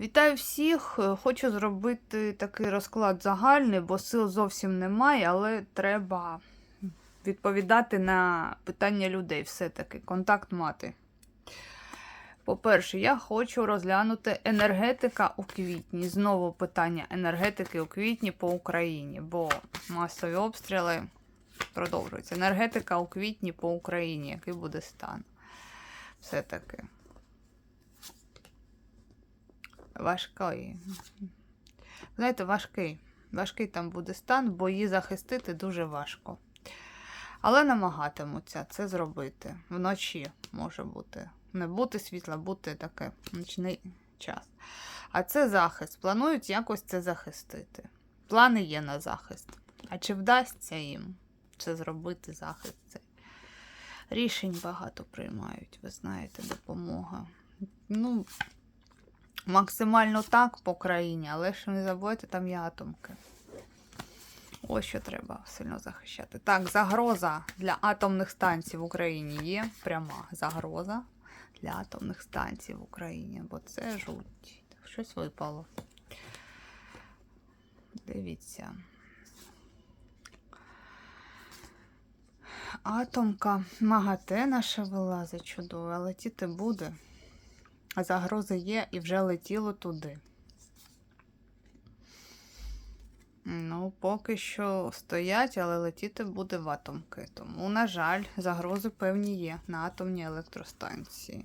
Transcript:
Вітаю всіх! Е, Хочу зробити такий розклад загальний, бо сил зовсім немає, але треба відповідати на питання людей все-таки, контакт мати. По-перше, я хочу розглянути енергетика у квітні. Знову питання енергетики у квітні по Україні, бо масові обстріли продовжуються. Енергетика у квітні по Україні. Який буде стан? Все-таки. Важкий. Знаєте, важкий. Важкий там буде стан, бо її захистити дуже важко. Але намагатимуться це зробити. Вночі може бути. Не бути світла, бути таке нічний час. А це захист. Планують якось це захистити. Плани є на захист. А чи вдасться їм це зробити, захист цей? Рішень багато приймають, ви знаєте, допомога. Ну, максимально так по країні, але ж не забудьте, там є атомки. Ось що треба сильно захищати. Так, загроза для атомних станцій в Україні є. Пряма загроза для атомних станцій в Україні, бо це жуть. Щось випало. Дивіться. Атомка МАГАТЕ наша вилазить чудово, летіти буде. А загрози є і вже летіло туди. Ну, поки що стоять, але летіти буде в атомки. Тому, на жаль, загрози певні є на атомній електростанції.